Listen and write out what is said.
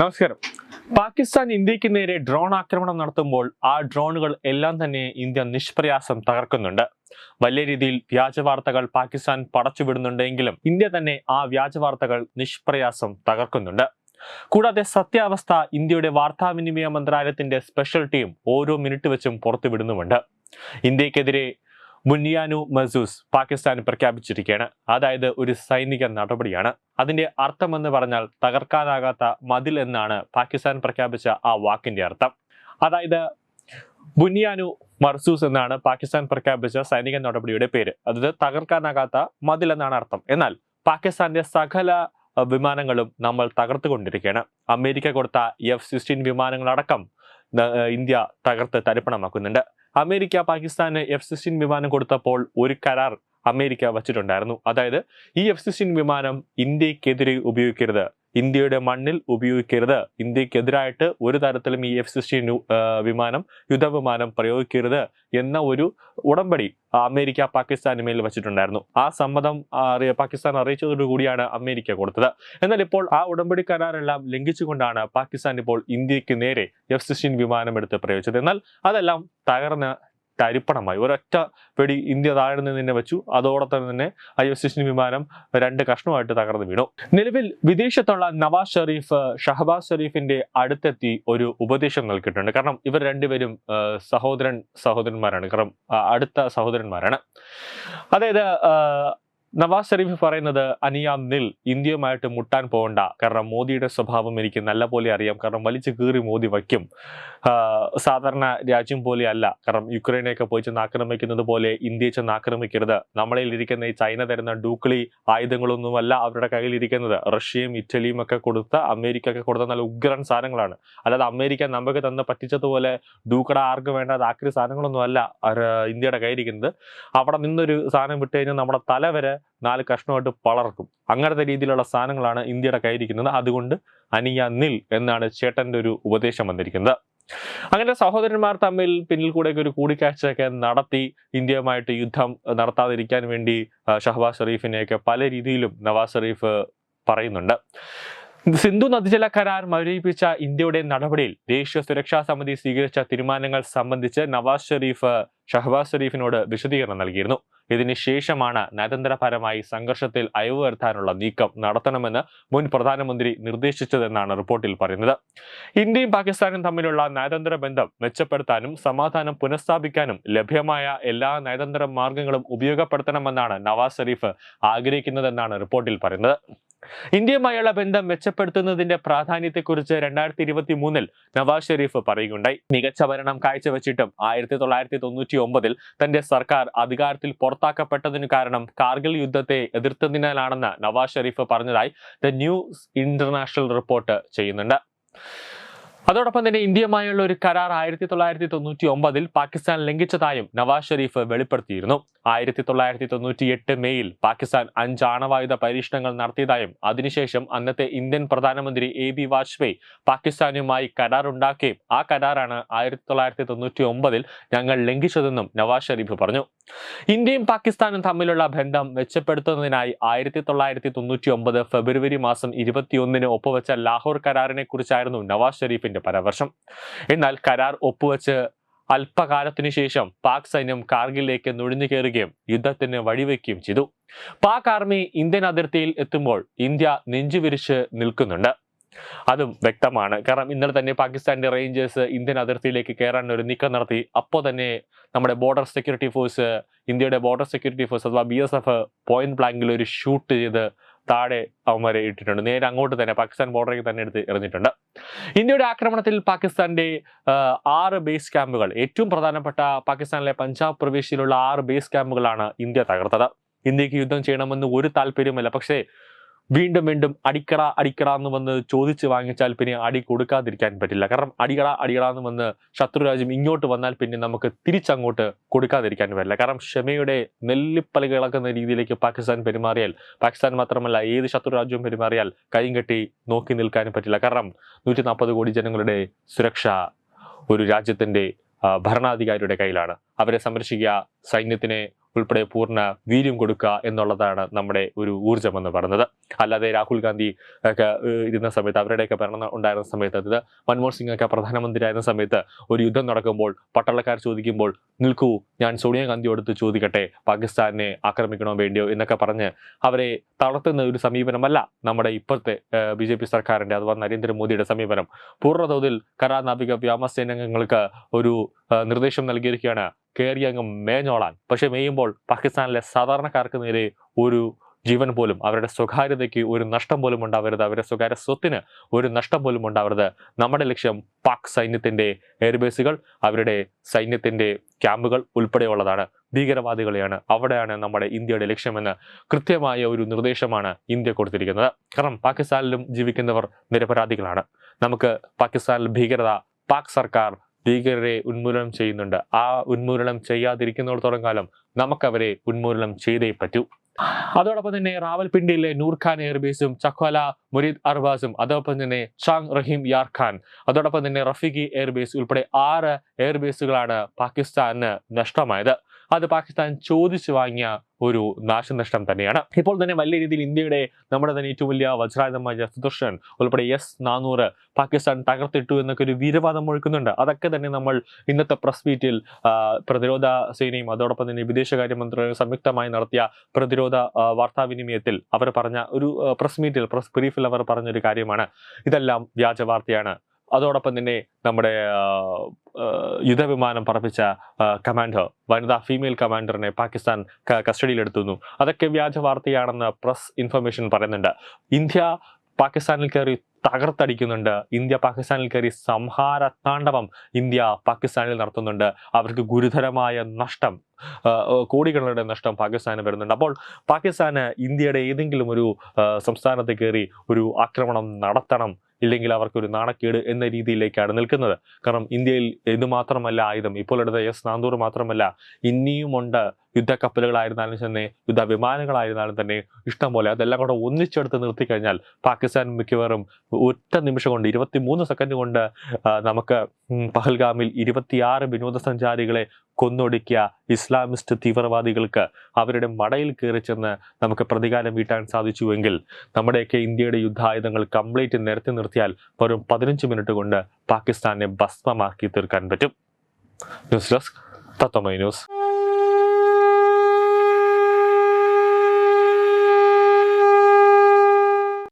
നമസ്കാരം. പാകിസ്ഥാൻ ഇന്ത്യയ്ക്ക് നേരെ ഡ്രോൺ ആക്രമണം നടത്തുമ്പോൾ ആ ഡ്രോണുകൾ എല്ലാം തന്നെ ഇന്ത്യ നിഷ്പ്രയാസം തകർക്കുന്നുണ്ട്. വലിയ രീതിയിൽ വ്യാജ വാർത്തകൾ പാകിസ്ഥാൻ പടച്ചുവിടുന്നുണ്ടെങ്കിലും ഇന്ത്യ തന്നെ ആ വ്യാജ വാർത്തകൾ നിഷ്പ്രയാസം തകർക്കുന്നുണ്ട്. കൂടാതെ സത്യാവസ്ഥ ഇന്ത്യയുടെ വാർത്താവിനിമയ മന്ത്രാലയത്തിന്റെ സ്പെഷ്യൽ ടീം ഓരോ മിനിറ്റ് വെച്ചും പുറത്തുവിടുന്നുമുണ്ട്. ഇന്ത്യക്കെതിരെ മുനിയാനു മസൂസ് പാകിസ്ഥാൻ പ്രഖ്യാപിച്ചിരിക്കുകയാണ്. അതായത് ഒരു സൈനിക നടപടിയാണ്. അതിന്റെ അർത്ഥമെന്ന് പറഞ്ഞാൽ തകർക്കാനാകാത്ത മതിൽ എന്നാണ് പാകിസ്ഥാൻ പ്രഖ്യാപിച്ച ആ വാക്കിന്റെ അർത്ഥം. അതായത് ബുനിയാനു മർസൂസ് എന്നാണ് പാകിസ്ഥാൻ പ്രഖ്യാപിച്ച സൈനിക നടപടിയുടെ പേര്. അതായത് തകർക്കാനാകാത്ത മതിൽ എന്നാണ് അർത്ഥം. എന്നാൽ പാകിസ്ഥാന്റെ സകല വിമാനങ്ങളും നമ്മൾ തകർത്തുകൊണ്ടിരിക്കുകയാണ്. അമേരിക്ക കൊടുത്ത എഫ് സിക്സ്റ്റീൻ വിമാനങ്ങളടക്കം ഇന്ത്യ തകർത്ത് തരിപ്പണമാക്കുന്നുണ്ട്. അമേരിക്ക പാകിസ്ഥാന് എഫ് സിക്സ്റ്റീൻ വിമാനം കൊടുത്തപ്പോൾ ഒരു കരാർ അമേരിക്ക വച്ചിട്ടുണ്ടായിരുന്നു. അതായത് ഈ എഫ് സിക്സ്റ്റീൻ വിമാനം ഇന്ത്യക്കെതിരെ ഉപയോഗിക്കരുത്. ഇന്ത്യയുടെ മണ്ണിൽ ഉപയോഗിക്കരുത്. ഇന്ത്യക്കെതിരായിട്ട് ഒരു തരത്തിലും ഈ എഫ് സിക്സ്റ്റീൻ വിമാനം യുദ്ധവിമാനം പ്രയോഗിക്കരുത് എന്ന ഒരു ഉടമ്പടി അമേരിക്ക പാകിസ്ഥാന് മേൽ വെച്ചിട്ടുണ്ടായിരുന്നു. ആ സമ്മതം പാകിസ്ഥാൻ അറിയ- പാകിസ്ഥാൻ അറിയിച്ചതോടുകൂടിയാണ് അമേരിക്ക കൊടുത്തത്. എന്നാൽ ഇപ്പോൾ ആ ഉടമ്പടി കരാറെല്ലാം ലംഘിച്ചുകൊണ്ടാണ് പാകിസ്ഥാൻ ഇപ്പോൾ ഇന്ത്യയ്ക്ക് നേരെ എഫ് സിക്സ്റ്റീൻ വിമാനം എടുത്ത് പ്രയോഗിച്ചത്. എന്നാൽ അതെല്ലാം തകർന്ന് തരിപ്പണമായി. ഒരൊറ്റ വെടി ഇന്ത്യ താഴെ നിന്ന് തന്നെ വെച്ചു. അതോടൊപ്പം തന്നെ ഐ എസ് എസിന് വിമാനം രണ്ട് കഷ്ണമായിട്ട് തകർന്നു വീണു. നിലവിൽ വിദേശത്തുള്ള നവാസ് ഷെറീഫ് ഷഹബാസ് ഷെറീഫിന്റെ അടുത്തെത്തി ഒരു ഉപദേശം നൽകിയിട്ടുണ്ട്. കാരണം ഇവർ രണ്ടുപേരും സഹോദരൻ സഹോദരന്മാരാണ്. കാരണം അടുത്ത സഹോദരന്മാരാണ്. അതായത് നവാസ് ഷെരീഫ് പറയുന്നത് അനിയാം നിൽ ഇന്ത്യയുമായിട്ട് മുട്ടാൻ പോകണ്ട. കാരണം മോദിയുടെ സ്വഭാവം എനിക്ക് നല്ല പോലെ അറിയാം. കാരണം വലിച്ചു കീറി മോദി വയ്ക്കും. സാധാരണ രാജ്യം പോലെ അല്ല. കാരണം യുക്രൈനെയൊക്കെ പോയി ചെന്ന് ആക്രമിക്കുന്നത് പോലെ ഇന്ത്യയെ ചെന്ന് ആക്രമിക്കരുത്. നമ്മളിൽ ഇരിക്കുന്ന ഈ ചൈന തരുന്ന ഡൂക്കളി ആയുധങ്ങളൊന്നുമല്ല അവരുടെ കയ്യിലിരിക്കുന്നത് റഷ്യയും ഇറ്റലിയും ഒക്കെ കൊടുത്ത അമേരിക്ക ഒക്കെ കൊടുത്ത നല്ല ഉഗ്രൻ സാധനങ്ങളാണ്. അല്ലാതെ അമേരിക്ക നമുക്ക് തന്ന് പറ്റിച്ചതുപോലെ ഡൂക്കട ആർക്ക് വേണ്ട ആക്രി സാധനങ്ങളൊന്നും അല്ല ഇന്ത്യയുടെ കയ്യിരിക്കുന്നത് അവിടെ നിന്നൊരു സാധനം വിട്ട് കഴിഞ്ഞാൽ നമ്മുടെ തല വരെ നാല് കഷ്ണമായിട്ട് പളർക്കും. അങ്ങനത്തെ രീതിയിലുള്ള സാധനങ്ങളാണ് ഇന്ത്യയുടെ കയ്യിരിക്കുന്നത് അതുകൊണ്ട് അനിയ നിൽ എന്നാണ് ചേട്ടന്റെ ഒരു ഉപദേശം വന്നിരിക്കുന്നത്. അങ്ങനെ സഹോദരന്മാർ തമ്മിൽ പിന്നിൽ കൂടെ ഒരു കൂടിക്കാഴ്ചയൊക്കെ നടത്തി ഇന്ത്യയുമായിട്ട് യുദ്ധം നടത്താതിരിക്കാൻ വേണ്ടി ഷഹബാസ് ഷെറീഫിനെയൊക്കെ പല രീതിയിലും നവാസ് ഷെറീഫ് പറയുന്നുണ്ട്. സിന്ധു നദീജല കരാർ മരവിപ്പിച്ച ഇന്ത്യയുടെ നടപടിയിൽ ദേശീയ സുരക്ഷാ സമിതി സ്വീകരിച്ച തീരുമാനങ്ങൾ സംബന്ധിച്ച് നവാസ് ഷെരീഫ് ഷഹബാസ് ഷെരീഫിനോട് വിശദീകരണം നൽകിയിരുന്നു. ഇതിനുശേഷമാണ് നയതന്ത്രപരമായി സംഘർഷത്തിൽ അയവ് വരുത്താനുള്ള നീക്കം നടത്തണമെന്ന് മുൻ പ്രധാനമന്ത്രി നിർദ്ദേശിച്ചതെന്നാണ് റിപ്പോർട്ടിൽ പറയുന്നത്. ഇന്ത്യയും പാകിസ്ഥാനും തമ്മിലുള്ള നയതന്ത്ര ബന്ധം മെച്ചപ്പെടുത്താനും സമാധാനം പുനഃസ്ഥാപിക്കാനും ലഭ്യമായ എല്ലാ നയതന്ത്ര മാർഗങ്ങളും ഉപയോഗപ്പെടുത്തണമെന്നാണ് നവാസ് ഷെരീഫ് ആഗ്രഹിക്കുന്നതെന്നാണ് റിപ്പോർട്ടിൽ പറയുന്നത്. ഇന്ത്യയുമായുള്ള ബന്ധം മെച്ചപ്പെടുത്തുന്നതിന്റെ പ്രാധാന്യത്തെക്കുറിച്ച് രണ്ടായിരത്തി ഇരുപത്തി മൂന്നിൽ നവാസ് ഷെരീഫ് പറയുകയുണ്ടായി. മികച്ച ഭരണം കാഴ്ചവെച്ചിട്ടും ആയിരത്തി തൊള്ളായിരത്തി തൊണ്ണൂറ്റി ഒമ്പതിൽ തന്റെ സർക്കാർ അധികാരത്തിൽ പുറത്താക്കപ്പെട്ടതിനു കാരണം കാർഗിൽ യുദ്ധത്തെ എതിർത്തതിനാലാണെന്ന് നവാസ് ഷെരീഫ് പറഞ്ഞതായി ദ ന്യൂസ് ഇന്റർനാഷണൽ റിപ്പോർട്ട് ചെയ്യുന്നുണ്ട്. അതോടൊപ്പം തന്നെ ഇന്ത്യയുമായുള്ള ഒരു കരാർ ആയിരത്തി തൊള്ളായിരത്തി തൊണ്ണൂറ്റി ഒമ്പതിൽ പാകിസ്ഥാൻ ലംഘിച്ചതായും നവാസ് ഷെരീഫ് വെളിപ്പെടുത്തിയിരുന്നു. ആയിരത്തി തൊള്ളായിരത്തി തൊണ്ണൂറ്റി എട്ട് മെയ്യിൽ പാകിസ്ഥാൻ അഞ്ച് ആണവായുധ പരീക്ഷണങ്ങൾ നടത്തിയതായും അതിനുശേഷം അന്നത്തെ ഇന്ത്യൻ പ്രധാനമന്ത്രി എ ബി വാജ്പേയി പാകിസ്ഥാനുമായി കരാർ ഉണ്ടാക്കുകയും ആ കരാറാണ് ആയിരത്തി തൊള്ളായിരത്തി തൊണ്ണൂറ്റി ഒമ്പതിൽ ഞങ്ങൾ ലംഘിച്ചതെന്നും നവാസ് ഷെരീഫ് പറഞ്ഞു. ഇന്ത്യയും പാകിസ്ഥാനും തമ്മിലുള്ള ബന്ധം മെച്ചപ്പെടുത്തുന്നതിനായി ആയിരത്തി തൊള്ളായിരത്തി തൊണ്ണൂറ്റി ഒമ്പത് ഫെബ്രുവരി മാസം ഇരുപത്തിയൊന്നിന് ഒപ്പുവെച്ച ലാഹോർ കരാറിനെ കുറിച്ചായിരുന്നു നവാസ് ഷെരീഫിന്റെ പരാമർശം എന്നാൽ കരാർ ഒപ്പുവെച്ച് അല്പകാലത്തിനു ശേഷം പാക് സൈന്യം കാർഗിലേക്ക് നുഴഞ്ഞു കയറുകയും യുദ്ധത്തിന് വഴിവെക്കുകയും ചെയ്തു. പാക് ആർമി ഇന്ത്യൻ അതിർത്തിയിൽ എത്തുമ്പോൾ ഇന്ത്യ നെഞ്ചുവിരിച്ച് നിൽക്കുന്നുണ്ട്. അതും വ്യക്തമാണ്. കാരണം ഇന്നലെ തന്നെ പാകിസ്ഥാന്റെ റേഞ്ചേഴ്സ് ഇന്ത്യൻ അതിർത്തിയിലേക്ക് കയറാൻ ഒരു നീക്കം നടത്തി. അപ്പോൾ തന്നെ നമ്മുടെ ബോർഡർ സെക്യൂരിറ്റി ഫോഴ്സ് ഇന്ത്യയുടെ ബോർഡർ സെക്യൂരിറ്റി ഫോഴ്സ് അഥവാ ബി എസ് എഫ് പോയിന്റ് ബ്ലാങ്കിൽ ഒരു ഷൂട്ട് ചെയ്ത് താഴെ അവന്മാരെ ഇട്ടിട്ടുണ്ട്. നേരെ അങ്ങോട്ട് തന്നെ പാകിസ്ഥാൻ ബോർഡറിൽ തന്നെ എടുത്ത് എറിഞ്ഞിട്ടുണ്ട്. ഇന്ത്യയുടെ ആക്രമണത്തിൽ പാകിസ്ഥാന്റെ ആറ് ബേസ് ക്യാമ്പുകൾ ഏറ്റവും പ്രധാനപ്പെട്ട പാകിസ്ഥാനിലെ പഞ്ചാബ് പ്രവിശ്യയിലുള്ള ആറ് ബേസ് ക്യാമ്പുകളാണ് ഇന്ത്യ തകർത്തത്. ഇന്ത്യയ്ക്ക് യുദ്ധം ചെയ്യണമെന്ന് ഒരു താല്പര്യവുമില്ല. പക്ഷേ വീണ്ടും വീണ്ടും അടിക്കട അടിക്കട എന്ന് വന്ന് ചോദിച്ച് വാങ്ങിച്ചാൽ പിന്നെ അടി കൊടുക്കാതിരിക്കാൻ പറ്റില്ല. കാരണം അടികട അടികട എന്ന് വന്ന് ശത്രുരാജ്യം ഇങ്ങോട്ട് വന്നാൽ പിന്നെ നമുക്ക് തിരിച്ചങ്ങോട്ട് കൊടുക്കാതിരിക്കാൻ പറ്റില്ല. കാരണം ക്ഷമയുടെ നെല്ലിപ്പലി കിളക്കുന്ന രീതിയിലേക്ക് പാകിസ്ഥാൻ പെരുമാറിയാൽ പാകിസ്ഥാൻ മാത്രമല്ല ഏത് ശത്രുരാജ്യവും പെരുമാറിയാൽ കൈയും കെട്ടി നോക്കി നിൽക്കാനും പറ്റില്ല. കാരണം നൂറ്റി നാൽപ്പത് കോടി ജനങ്ങളുടെ സുരക്ഷ ഒരു രാജ്യത്തിന്റെ ഭരണാധികാരിയുടെ കയ്യിലാണ്. അവരെ സംരക്ഷിക്കുക സൈന്യത്തിനെ ഉൾപ്പെടെ പൂർണ വീര്യം കൊടുക്കുക എന്നുള്ളതാണ് നമ്മുടെ ഒരു ഊർജമെന്ന് പറഞ്ഞത് അല്ലാതെ രാഹുൽ ഗാന്ധി ഒക്കെ ഇരുന്ന സമയത്ത് അവരുടെയൊക്കെ ഭരണം ഉണ്ടായിരുന്ന സമയത്ത് അതായത് മൻമോഹൻ സിംഗ് ഒക്കെ പ്രധാനമന്ത്രിയായിരുന്ന സമയത്ത് ഒരു യുദ്ധം നടക്കുമ്പോൾ പട്ടാളക്കാർ ചോദിക്കുമ്പോൾ നിൽക്കൂ ഞാൻ സോണിയാഗാന്ധിയോടുത്ത് ചോദിക്കട്ടെ പാകിസ്ഥാനെ ആക്രമിക്കണോ വേണ്ടിയോ? എന്നൊക്കെ പറഞ്ഞ് അവരെ തളർത്തുന്ന ഒരു സമീപനമല്ല നമ്മുടെ ഇപ്പോഴത്തെ ബി ജെ പി സർക്കാരിന്റെ അഥവാ നരേന്ദ്രമോദിയുടെ സമീപനം. പൂർണതോതിൽ കരാനാവിക നാവിക വ്യോമസേനകൾക്ക് ഒരു നിർദ്ദേശം നൽകിയിരിക്കുകയാണ് കയറി അങ്ങ് മേഞ്ഞോളാൻ. പക്ഷെ മേയുമ്പോൾ പാകിസ്ഥാനിലെ സാധാരണക്കാർക്ക് നേരെ ഒരു ജീവൻ പോലും അവരുടെ സ്വകാര്യതയ്ക്ക് ഒരു നഷ്ടം പോലും ഉണ്ടാവരുത് അവരുടെ സ്വകാര്യ സ്വത്തിന് ഒരു നഷ്ടം പോലും ഉണ്ടാവരുത്. നമ്മുടെ ലക്ഷ്യം പാക് സൈന്യത്തിന്റെ എയർബേസുകൾ അവരുടെ സൈന്യത്തിന്റെ ക്യാമ്പുകൾ ഉൾപ്പെടെയുള്ളതാണ്. ഭീകരവാദികളെയാണ്. അവിടെയാണ് നമ്മുടെ ഇന്ത്യയുടെ ലക്ഷ്യമെന്ന് കൃത്യമായ ഒരു നിർദ്ദേശമാണ് ഇന്ത്യ കൊടുത്തിരിക്കുന്നത്. കാരണം പാകിസ്ഥാനിലും ജീവിക്കുന്നവർ നിരപരാധികളാണ്. നമുക്ക് പാകിസ്ഥാനിൽ ഭീകരത പാക് സർക്കാർ ഭീകരരെ ഉന്മൂലനം ചെയ്യുന്നുണ്ട്. ആ ഉന്മൂലനം ചെയ്യാതിരിക്കുന്നിടത്തോളം കാലം നമുക്കവരെ ഉന്മൂലനം ചെയ്തേ പറ്റൂ. അതോടൊപ്പം തന്നെ റാവൽപിണ്ടിയിലെ നൂർഖാൻ എയർബേസും ചക്വല മുരീദ് അർബാസും അതോടൊപ്പം തന്നെ ചാങ് റഹീം യാർഖാൻ അതോടൊപ്പം തന്നെ റഫീഖി എയർബേസ് ഉൾപ്പെടെ ആറ് എയർബേസുകളാണ് പാകിസ്ഥാന് നഷ്ടമായത്. അത് പാകിസ്ഥാൻ ചോദിച്ചു വാങ്ങിയ ഒരു നാശനഷ്ടം തന്നെയാണ്. ഇപ്പോൾ തന്നെ വലിയ രീതിയിൽ ഇന്ത്യയുടെ നമ്മുടെ തന്നെ ഏറ്റവും വലിയ വജ്രായുധമായ സുദർശൻ ഉൾപ്പെടെ എസ് നാനൂറ് പാകിസ്ഥാൻ തകർത്തിട്ടു എന്നൊക്കെ ഒരു വീരവാദം മുഴക്കുന്നുണ്ട് അതൊക്കെ തന്നെ നമ്മൾ ഇന്നത്തെ പ്രസ് മീറ്റിൽ പ്രതിരോധ സേനയും അതോടൊപ്പം തന്നെ വിദേശകാര്യ മന്ത്രാലയം സംയുക്തമായി നടത്തിയ പ്രതിരോധ വാർത്താവിനിമയത്തിൽ അവർ പറഞ്ഞ ഒരു പ്രസ് മീറ്റിൽ പ്രസ് ബ്രീഫിൽ അവർ പറഞ്ഞ ഒരു കാര്യമാണ്. ഇതെല്ലാം വ്യാജ വാർത്തയാണ്. അതോടൊപ്പം തന്നെ നമ്മുടെ യുദ്ധവിമാനം പറപ്പിച്ച കമാൻഡർ വനിതാ ഫീമെയിൽ കമാൻഡറിനെ പാകിസ്ഥാൻ കസ്റ്റഡിയിലെടുത്തുന്നു. അതൊക്കെ വ്യാജ വാർത്തയാണെന്ന് പ്രസ് ഇൻഫർമേഷൻ പറയുന്നുണ്ട്. ഇന്ത്യ പാകിസ്ഥാനിൽ കയറി തകർത്തടിക്കുന്നുണ്ട്. ഇന്ത്യ പാകിസ്ഥാനിൽ കയറി സംഹാര താണ്ഡവം ഇന്ത്യ പാകിസ്ഥാനിൽ നടത്തുന്നുണ്ട്. അവർക്ക് ഗുരുതരമായ നഷ്ടം കോടികളുടെ നഷ്ടം പാകിസ്ഥാന് വരുന്നുണ്ട്. അപ്പോൾ പാകിസ്ഥാന് ഇന്ത്യയുടെ ഏതെങ്കിലും ഒരു സംസ്ഥാനത്ത് കയറി ഒരു ആക്രമണം നടത്തണം ഇല്ലെങ്കിൽ അവർക്കൊരു നാണക്കേട് എന്ന രീതിയിലേക്കാണ് നിൽക്കുന്നത്. കാരണം ഇന്ത്യയിൽ ഇത് മാത്രമല്ല ആയുധം ഇപ്പോൾ എടുത്ത എസ് നാന്തൂർ മാത്രമല്ല ഇനിയുമുണ്ട് യുദ്ധക്കപ്പലുകളായിരുന്നാലും തന്നെ യുദ്ധ വിമാനങ്ങളായിരുന്നാലും തന്നെ ഇഷ്ടം പോലെ. അതെല്ലാം കൂടെ ഒന്നിച്ചെടുത്ത് നിർത്തിക്കഴിഞ്ഞാൽ പാകിസ്ഥാൻ മിക്കവാറും ഒറ്റ നിമിഷം കൊണ്ട് ഇരുപത്തി മൂന്ന് സെക്കൻഡ് കൊണ്ട് നമുക്ക് പഹൽഗാമിൽ ഇരുപത്തിയാറ് വിനോദസഞ്ചാരികളെ കൊന്നൊടുക്കിയ ഇസ്ലാമിസ്റ്റ് തീവ്രവാദികൾക്ക് അവരുടെ മടയിൽ കയറി ചെന്ന് നമുക്ക് പ്രതികാരം വീട്ടാൻ സാധിച്ചുവെങ്കിൽ നമ്മുടെയൊക്കെ ഇന്ത്യയുടെ യുദ്ധായുധങ്ങൾ കംപ്ലീറ്റ് നിരത്തി നിർത്തിയാൽ വെറും പതിനഞ്ച് മിനിറ്റ് കൊണ്ട് പാകിസ്ഥാനെ ഭസ്മമാക്കി തീർക്കാൻ പറ്റും. News desk Tatwamayi news.